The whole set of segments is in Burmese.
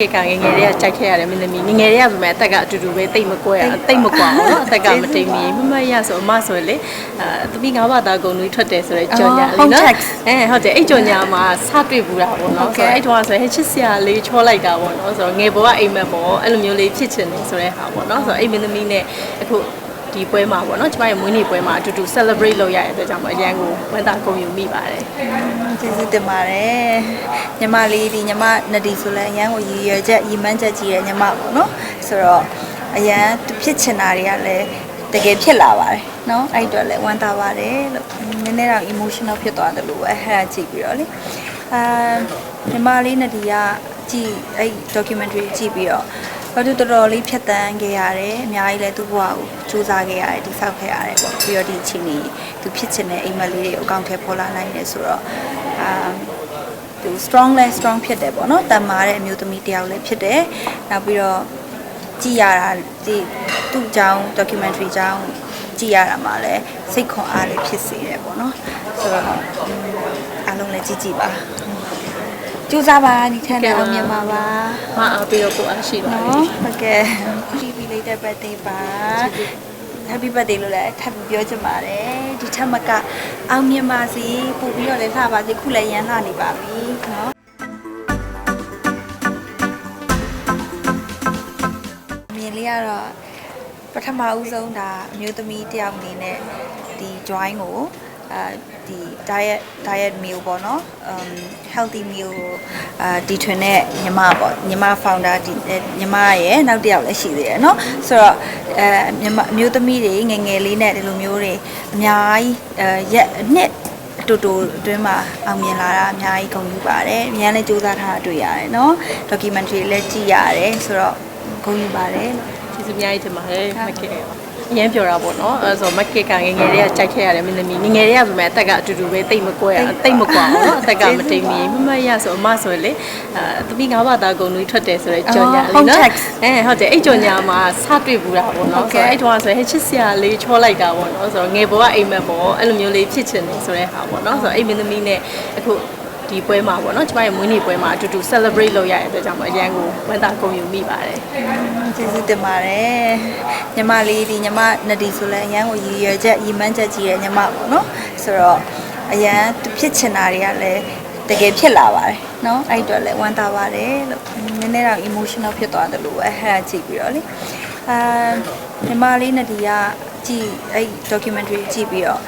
ခေကငငယ်တွေကကြိုက်ခဲ့ရတယ်မင်းသမီးငငယ်တွေကပဲအသက်ကအတူတူပဲတိတ်မကွဲအတိတ်မကွာဘူးနော်အသက်ကမတိမ်မီမမရဆိုအမဆိုလေအဲသမီးငါးပါးသားဂုံနွေးထွက်တယ်ဆိုတော့ကြော်ညာလေးနော်အဲဟုတ်တယ်အဲ့ကြော်ညာမှာစတွေ့ဘူးတာပေါ့နော်ဆိုတော့အဲ့တော့ဆိုဟဲ့ချစ်စရာလေးချောလိုက်တာပေါ့နော်ဆိုတော့ငယ်ဘဝအိမ်မက်ပေါ့အဲ့လိုမျိုးလေးဖြစ်ချင်တယ်ဆိုတဲ့ဟာပေါ့နော်ဆိုတော့အဲ့မင်းသမီးနဲ့အခု ဒီပွဲမှာပေါ့เนาะကျမရဲ့မွေးနေ့ပွဲမှာအတူတူ celebrate လုပ်ရတဲ့အတွက်ကြောင့်မို့အရန်ကိုဝန်တာကုန်ယူမိပါတယ် ကျေးဇူးတင်ပါတယ်ညီမလေးဒီညီမနဒီဆိုလဲအရန်ကိုရည်ရွယ်ချက်ရည်မှန်းချက်ကြီးရဲ့ညီမပေါ့နော်ဆိုတော့အရန်သူဖြစ်ချင်တာတွေကလည်းတကယ်ဖြစ်လာပါတယ်နော်အဲ့အတွက်လည်းဝမ်းသာပါတယ်လို့နည်းနည်းတော့ emotional ဖြစ်သွားတယ်လို့ပဲအဲ့ဒါကြည့်ပြီးတော့လေအာညီမလေးနဒီကကြည့်အဲ့ documentary ကြည့်ပြီးတော့ ဘာလို့တော်တော်လေးဖြတ်တန်းခဲ့ရတယ်အများကြီးလည်းသူ့ဘဝကိုစူးစမ်းခဲ့ရတယ်ဒီဆောက်ခဲ့ရတယ်ပေါ့ပြီးတော့ဒီအချိန်ကြီးသူဖြစ်ချင်တဲ့အိမ်မက်လေးတွေကိုအကောင့်ထဲပေါ်လာနိုင်တယ်ဆိုတော့အာသူ strong လဲ strong ဖြစ်တယ်ပေါ့နော်တန်မာတဲ့အမျိုးသမီးတစ်ယောက်လည်းဖြစ်တယ်နောက်ပြီးတော့ကြည်ရတာဒီသူ့အကြောင်း documentary အကြောင်းကြည်ရတာမှလည်းစိတ်ခွန်အားလေးဖြစ်စေတယ်ပေါ့နော်ဆိုတော့အားလုံးလည်းကြည်ကြည်ပါ ကြိုးစားပါဒီထက်လည်းအောင်မြင်ပါပါမအားပြီးတော့ကိုအားရှိပါပြီနော်ဟုတ်ကဲ့ TV လေးတဲ့ birthday ပါ Happy birthday လို့လည်းထပ်ပြီးပြောချင်ပါတယ်ဒီထက်မကအောင်မြင်ပါစေပို့ပြီးတော့လည်းလှပါစေခုလည်းရန်လှနေပါပြီနော်မြင်လေးကတော့ပထမဦးဆုံးဒါအမျိုးသမီးတစ်ယောက်အနေနဲ့ဒီ join ကို အဲဒီ diet diet meal ပေါ့နော် um healthy meal ကိုအာဒီထွင်တဲ့ညီမပေါ့ညီမ founder ဒီညီမရဲ့နောက်တစ်ယောက်လည်းရှိသေးတယ်နော်ဆိုတော့အဲညီမအမျိုးသမီးတွေငယ်ငယ်လေးနဲ့ဒီလိုမျိုးတွေအများကြီးအဲရက်အနှစ်တူတူအတွင်းမှာအောင်မြင်လာတာအများကြီးဂုဏ်ယူပါတယ်။အများလည်းစူးစမ်းထားတာတွေ့ရတယ်နော်။ documentary လည်းကြည့်ရတယ်ဆိုတော့ဂုဏ်ယူပါတယ်လို့ကျေးဇူးအများကြီးတင်ပါတယ်။ဟုတ်ကဲ့ အရင်ပြောတာပေါ့နော်အဲဆိုမကေကငငယ်လေးကကြိုက်ခဲ့ရတယ်မင်းသမီးငငယ်လေးကဆိုမဲ့အသက်ကအတူတူပဲတိတ်မကွဲတိတ်မကွာဘူးနော်အသက်ကမတိမ်မီမမရဆိုအမဆိုလေအဲတပီးငါးပါးသားဂုံတွေထွက်တယ်ဆိုတော့ကြော်ညာလေးနော်အဲဟုတ်တယ်အဲ့ကြော်ညာမှာစတွေ့ဘူးတာပေါ့နော်ဆိုတော့အဲ့တော့ဆိုဟဲ့ချစ်စရာလေးချောလိုက်တာပေါ့နော်ဆိုတော့ငယ်ဘောကအိမ်မက်ပေါ့အဲ့လိုမျိုးလေးဖြစ်ချင်တယ်ဆိုတဲ့ဟာပေါ့နော်ဆိုတော့အဲ့မင်းသမီးနဲ့အခု ဒီပွဲမှာပေါ့နော်ကျမရဲ့မွေးနေ့ပွဲမှာအတူတူ celebrate လုပ်ရတဲ့အတွက်ကြောင့်မအရန်ကိုဝမ်းသာဂုဏ်ယူမိပါတယ်ကျေးဇူးတင်ပါတယ်ညီမလေးဒီညီမနဒီဆိုလဲအရန်ကိုရည်ရွယ်ချက်ရည်မှန်းချက်ကြီးရဲ့ညီမပေါ့နော်ဆိုတော့အရန်ဖြစ်ချင်တာတွေကလည်းတကယ်ဖြစ်လာပါတယ်နော်အဲ့တော့လည်းဝမ်းသာပါတယ်လို့နည်းနည်းတော့ emotional ဖြစ်သွားတယ်လို့အဲ့ဒါကြည့်ပြီးတော့လေအာညီမလေးနဒီကကြည့်အဲ့ documentary ကြည့်ပြီးတော့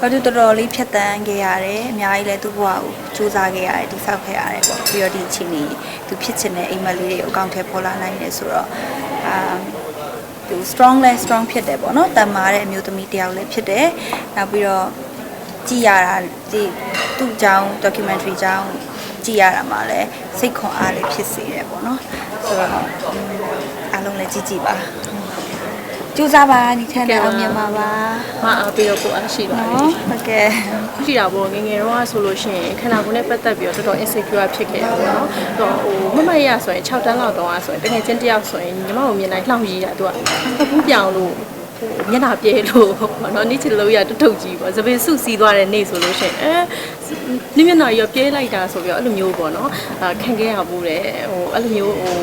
ဘာလို့တော်တော်လေးဖြတ်တန်းခဲ့ရတယ်အများကြီးလည်းသူ့ဘဝကိုစူးစမ်းခဲ့ရတယ်ဒီဆောက်ခဲ့ရတယ်ပေါ့ပြီးတော့ဒီအချိန်ကြီးသူဖြစ်ချင်တဲ့အိမ်မက်လေးတွေကိုအကောင့်ထဲပေါ်လာနိုင်တယ်ဆိုတော့အာသူ strong လဲ strong ဖြစ်တယ်ပေါ့နော်တန်မာတဲ့အမျိုးသမီးတစ်ယောက်လည်းဖြစ်တယ်နောက်ပြီးတော့ကြည်ရတာဒီသူ့အကြောင်း documentary အကြောင်းကြည်ရတာမှလည်းစိတ်ခွန်အားလေးဖြစ်စေတယ်ပေါ့နော်ဆိုတော့အားလုံးလည်းကြည်ကြည်ပါ ကြိုးစားပါဒီထက်လည်းအောင်မြင်ပါပါမအားပြီးတော့ကိုအားရှိပါပြီနော်ဟုတ်ကဲ့ရှိတာပေါ့ငယ်ငယ်တော့ဆိုလို့ရှိရင်ခန္ဓာကိုယ်နဲ့ပတ်သက်ပြီးတော့တော်တော် insecure ဖြစ်ခဲ့ရပါတော့။တော့ဟိုမမရဆိုရင်6တန်းလောက်တော့ဆိုရင်တကယ်ချင်းတယောက်ဆိုရင်ညီမကိုမြင်တိုင်းလှောင်ရည်တာသူကဘူးပြောင်လို့ဟိုမျက်နှာပြဲလို့ပေါ့နော်နေ့ချစ်လို့ရတထုပ်ကြီးပေါ့သပင်စုစီးသွားတဲ့နေ့ဆိုလို့ရှိရင်အဲနိမျက်နှာရောပြဲလိုက်တာဆိုပြီးတော့အဲ့လိုမျိုးပေါ့နော်အာခံခဲ့ရဘူးတဲ့ဟိုအဲ့လိုမျိုးဟို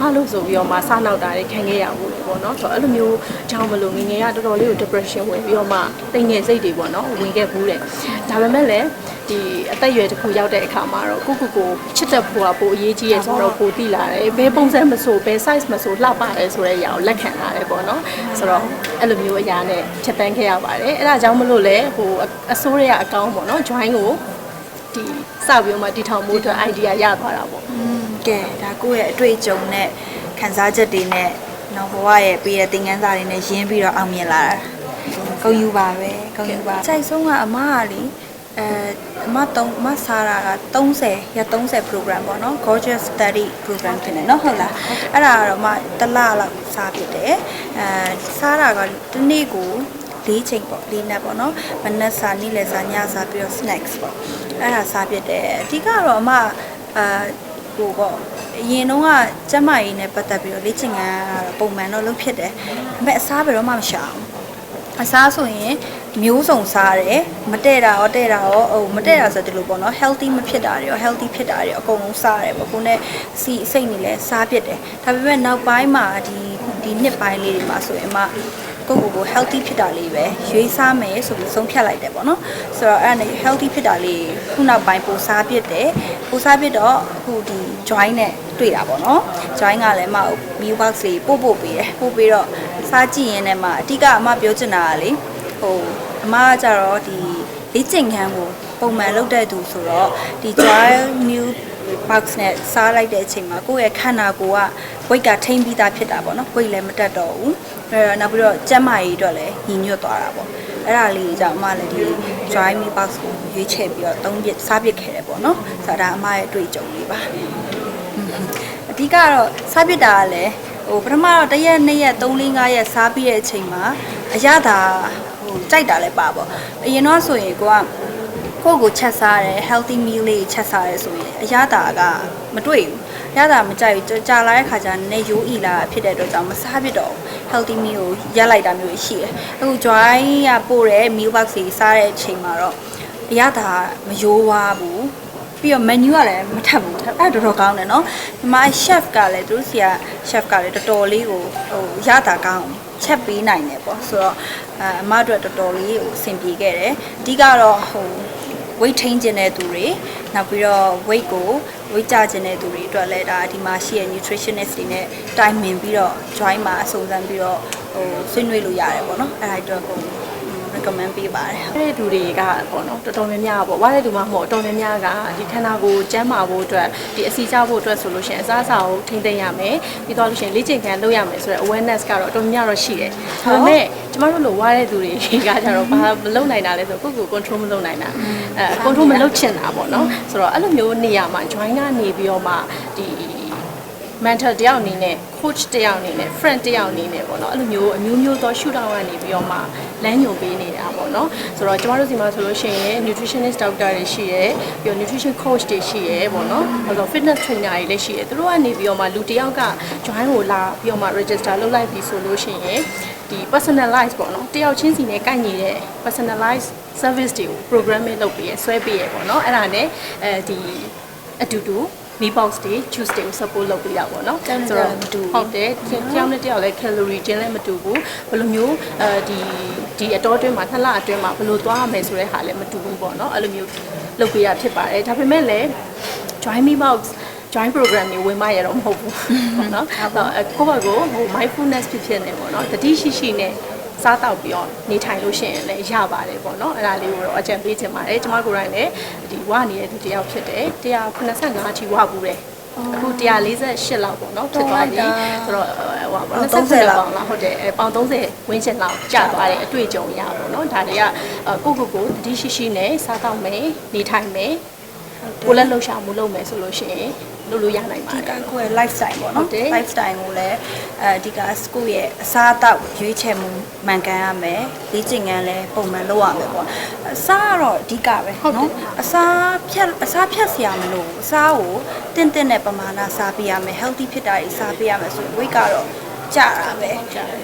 ဘာလို့ဆိုပြီးတော့မှစနောက်တာတွေခံခဲ့ရဘူးလေပေါ့နော်ဆိုတော့အဲ့လိုမျိုးကြောင့်မလို့ငယ်ငယ်ကတော်တော်လေးကို depression ဝင်ပြီးတော့မှတိမ်ငယ်စိတ်တွေပေါ့နော်ဝင်ခဲ့ဘူးတဲ့ဒါပေမဲ့လည်းဒီအသက်အရွယ်တစ်ခုရောက်တဲ့အခါမှာတော့ကိုကိုကိုချစ်တဲ့ဖို့ကပိုအရေးကြီးရဲ့ဆိုတော့ပိုသိလာတယ်ဘယ်ပုံစံမဆိုဘယ် size မဆိုလှပတယ်ဆိုတဲ့အရာကိုလက်ခံလာတယ်ပေါ့နော်ဆိုတော့အဲ့လိုမျိုးအရာနဲ့ချက်တန်းခဲ့ရပါတယ်အဲ့ဒါကြောင့်မလို့လဲဟိုအစိုးရအကောင့်ပေါ့နော် join ကိုဒီစပြီးတော့မှတီထောင်မှုအတွက် idea ရသွားတာပေါ့อืม ကဲဒါကိုယ့်ရဲ့အတွေ့အကြုံနဲ့ခံစားချက်တွေနဲ့နောက်ဘဝရဲ့ပေးတဲ့သင်ခန်းစာတွေနဲ့ရင်းပြီးတော့အောင်မြင်လာတာဂုဏ်ယူပါပဲဂုဏ်ယူပါစိုက်ဆုံးကအမကလေအဲအမ3အမစားတာက30ရက်30 program ပေါ့နော် gorgeous study program ဖြစ်နေเนาะဟုတ်လားအဲ့ဒါကတော့မှတစ်လလောက်စားဖြစ်တယ်အဲစားတာကတစ်နေ့ကို၄ချိန်ပေါ့၄နက်ပေါ့နော်မနက်စာနေ့လယ်စာညစာပြီးတော့ snacks ပေါ့အဲ့ဒါစားဖြစ်တယ်အဓိကတော့အမအာ ဟိုပေါ့အရင်တော့ကကျမကြီးနဲ့ပတ်သက်ပြီးတော့လေ့ကျင့်ခန်းကတော့ပုံမှန်တော့လုပ်ဖြစ်တယ်ဒါပေမဲ့အစားဘယ်တော့မှမရှာဘူးအစားဆိုရင်မျိုးစုံစားတယ်မတဲ့တာရောတဲ့တာရောဟိုမတဲ့တာဆိုဒီလိုပေါ့နော် healthy မဖြစ်တာတွေရော healthy ဖြစ်တာတွေအကုန်လုံးစားတယ်ပေါ့ကိုနဲ့စီစိတ်နေလဲစားဖြစ်တယ်ဒါပေမဲ့နောက်ပိုင်းမှာဒီဒီနှစ်ပိုင်းလေးတွေမှာဆိုရင်အမ ကိုယ့်ကိုယ်ကို healthy ဖြစ်တာလေးပဲရွေးစားမယ်ဆိုပြီးဆုံးဖြတ်လိုက်တယ်ပေါ့နော်ဆိုတော့အဲ့ဒါနဲ့ healthy ဖြစ်တာလေးခုနောက်ပိုင်းပိုစားဖြစ်တယ်ပိုစားဖြစ်တော့အခုဒီ join နဲ့တွေ့တာပေါ့နော် join ကလည်းအမ meal box လေးပို့ပို့ပေးတယ်ပို့ပေးတော့စားကြည့်ရင်းနဲ့မှအဓိကအမပြောချင်တာကလေဟိုအမကကြတော့ဒီလေ့ကျင့်ခန်းကိုပုံမှန်လုပ်တဲ့သူဆိုတော့ဒီ join meal box နဲ့စားလိုက်တဲ့အချိန်မှာကိုယ့်ရဲ့ခန္ဓာကိုယ်က weight ကထိမ့်ပြီးသားဖြစ်တာပေါ့နော် weight လည်းမတက်တော့ဘူးအဲ့တော့နောက်ပြီးတော့ကျန်းမာရေးအတွက်လည်းညီညွတ်သွားတာပေါ့အဲ့ဒါလေးကြောင့်အမလည်းဒီ dry meal box ကိုရွေးချယ်ပြီးတော့သုံးပြစားပစ်ခဲ့တယ်ပေါ့နော်ဆိုတော့ဒါအမရဲ့အတွေ့အကြုံလေးပါအဓိကတော့စားပစ်တာကလည်းဟိုပထမတော့တစ်ရက်နှစ်ရက်3 4 5ရက်စားပြီးတဲ့အချိန်မှာအရသာဟိုကြိုက်တာလည်းပါပေါ့အရင်တော့ဆိုရင်ကိုက ကိုယ့်ကိုချက်စားတယ် healthy meal လေးချက်စားတယ်ဆိုရင်အရသာကမတွေ့ဘူးအရသာမကြိုက်ဘူးကြာလာတဲ့ခါကျနည်းရိုးအီလာဖြစ်တဲ့အတွက်ကြောင့်မစားဖြစ်တော့ဘူး healthy meal ကိုရက်လိုက်တာမျိုးရှိတယ်အခု joy ကပို့တဲ့ meal box ကြီးစားတဲ့အချိန်မှာတော့အရသာမယိုးဝါဘူးပြီးတော့ menu ကလည်းမထပ်ဘူးအဲ့ဒါတော်တော်ကောင်းတယ်နော်ဒီမှာ chef ကလည်းသူတို့စီက chef ကလည်းတော်တော်လေးကိုဟိုရတာကောင်းချက်ပေးနိုင်တယ်ပေါ့ဆိုတော့အအမအတွက်တော်တော်လေးကိုအဆင်ပြေခဲ့တယ်အဓိကတော့ဟို weight ထိန်းခြင်းတဲ့သူတွေနောက်ပြီးတော့ weight ကို weight ကျခြင်းတဲ့သူတွေအတွက်လည်းဒါဒီမှာရှိတဲ့ nutritionist တွေနဲ့တိုင်ပင်ပြီးတော့ join မှာအစုံစမ်းပြီးတော့ဟိုဆွေးနွေးလို့ရတယ်ပေါ့နော်အဲ့ဒါအတွက်ကို recommend ပေးပါတယ်တဲ့သူတွေကပေါ့နော်တော်တော်များများပေါ့ဝါတဲ့သူမှမဟုတ်တော်တော်များများကဒီခန္ဓာကိုယ်ကျန်းမာဖို့အတွက်ဒီအစီကျဖို့အတွက်ဆိုလို့ရှိရင်အစားအစာကိုထိမ့်သိမ်းရမယ်ပြီးတော့လို့ရှိရင်လေ့ကျင့်ခန်းလုပ်ရမယ်ဆိုတော့ awareness ကတော့တော်တော်များများတော့ရှိတယ်ဒါပေမဲ့ကျမတို့လိုဝါတဲ့သူတွေကကြတော့ဘာမလုပ်နိုင်တာလဲဆိုကိုယ့်ကိုယ် control မလုပ်နိုင်တာအဲ control မလုပ်ချင်တာပေါ့နော်ဆိုတော့အဲ့လိုမျိုးနေရာမှာ join ကနေပြီးတော့မှဒီ mentor တယောက်အနေနဲ့ coach တယောက်အနေနဲ့ friend တယောက်အနေနဲ့ပေါ့နော်အဲ့လိုမျိုးအမျိုးမျိုးသော shoot out ကနေပြီးတော့မှလမ်းညွှန်ပေးနေတာပေါ့နော်ဆိုတော့ကျမတို့စီမှာဆိုလို့ရှိရင် nutritionist doctor တွေရှိရဲပြီးတော့ nutrition coach တွေရှိရဲပေါ့နော်ဆိုတော့ fitness trainer တွေလည်းရှိရဲသူတို့ကနေပြီးတော့မှလူတယောက်က join ကိုလာပြီးတော့မှ register လုပ်လိုက်ပြီဆိုလို့ရှိရင်ဒီ personalize ပေါ့နော်တယောက်ချင်းစီနဲ့ကိုက်ညီတဲ့ personalize service တွေကို programming လုပ်ပေးရဆွဲပေးရပေါ့နော်အဲ့ဒါနဲ့အဲဒီအတူတူ me box တွေ juice တွေကို support လုပ်ပေးတာပေါ့နော်တယောက်နဲ့တယောက်လည်းမတူဘူးဟုတ်တယ်တယောက်နဲ့တယောက်လည်း calorie ချင်းလည်းမတူဘူးဘယ်လိုမျိုးအဲဒီဒီအတော်အတွင်းမှာနှစ်လအတွင်းမှာဘယ်လိုသွားရမယ်ဆိုတဲ့ဟာလည်းမတူဘူးပေါ့နော်အဲ့လိုမျိုးလုပ်ပေးရဖြစ်ပါတယ်ဒါပေမဲ့လည်း join me box join program တွေဝင်မရတော့မဟုတ်ဘူးပေါ့နော်အဲ့တော့ကိုယ့်ဘက်ကိုဟို mindfulness ဖြစ်ဖြစ်နေပေါ့နော်တတိရှိရှိနဲ့ စားတော့ပြီးတော့နေထိုင်လို့ရှိရင်လည်းရပါတယ်ပေါ့နော်အဲ့ဒါလေးကိုတော့အကြံပေးချင်ပါတယ်ကျွန်မကိုယ်တိုင်လည်းဒီဝနေတဲ့သူတယောက်ဖြစ်တယ်185ချီဝဘူးတယ်အခု148လောက်ပေါ့နော်ဖြစ်သွားပြီဆိုတော့ဟိုပါပေါ့30လောက်ပေါင်လားဟုတ်တယ်အဲပေါင်30ဝင်းချင်လောက်ကျသွားတယ်အတွေ့အကြုံရပါတော့နော်ဒါတွေကကိုကိုကိုတတိရှိရှိနဲ့စားတော့မယ်နေထိုင်မယ် ကိုလည်းလှုပ်ရှားမှုလုပ်မယ်ဆိုလို့ရှိရင်လုပ်လို့ရနိုင်ပါဒီတကယ်ကိုယ့်ရဲ့ lifestyle ပေါ့ဟုနော်တ်တယ် lifestyle ကိုလည်းအဲဒီကကိုယ့်ရဲ့အစားအသောက်ရွေးချယ်မှုမှန်ကန်ရမယ်လေ့ကျင့်ခန်းလည်းပုံမှန်လုပ်ရမယ်ပေါ့အစားကတော့အဓိကပဲနော်အစားဖြတ်အစားဖြတ်စရာမလိုဘူးအစားကိုတင့်တင့်တဲ့ပမာဏစားပေးရမယ် healthy ဖြစ်တာကြီးစားပေးရမယ်ဆိုရင် weight ကတော့ကြတာပဲ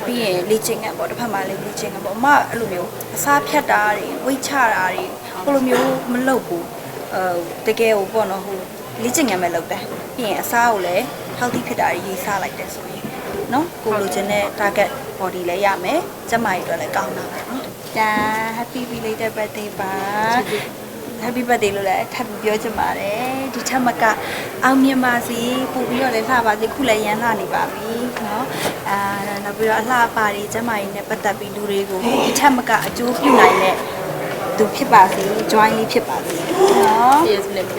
ပြီးရင်လေ့ကျင့်ခန်းပေါ့တစ်ဖက်မှာလည်းလေ့ကျင့်ခန်းပေါ့အမအဲ့လိုမျိုးအစားဖြတ်တာတွေ weight ချတာတွေဘယ်လိုမျိုးမလုပ်ဘူး အဲတကယ်ကိုပေါ့နော်ဟိုလေ့ကျင့်ခန်းပဲလုပ်တယ်ပြီးရင်အစားကိုလည်း healthy ဖြစ်တာရေးစားလိုက်တယ်ဆိုရင်เนาะကိုလိုချင်တဲ့ target body လည်းရမယ်ကျန်းမာရေးအတွက်လည်းကောင်းတာပဲเนาะဒါ happy belated birthday ပါ happy birthday လို့လည်းထပ်ပြီးပြောချင်ပါတယ်ဒီထက်မကအောင်မြင်ပါစေပို့ပြီးတော့လည်းလှပါစေခုလည်းရန်လှနေပါပြီเนาะအာနောက်ပြီးတော့အလှပါတွေကျန်းမာရေးနဲ့ပတ်သက်ပြီးလူတွေကိုဒီထက်မကအကျိုးပြုနိုင်တဲ့ သူဖြစ်ပါစေ join လေးဖြစ်ပါစေနော်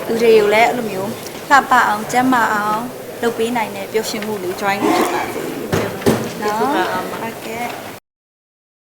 လူတွေကိုလည်းအဲ့လိုမျိုးလှပအောင်ကျမ်းမာအောင်လုပ်ပေးနိုင်တဲ့ပျော်ရွှင်မှုလေး join လေးဖြစ်ပါစေနော်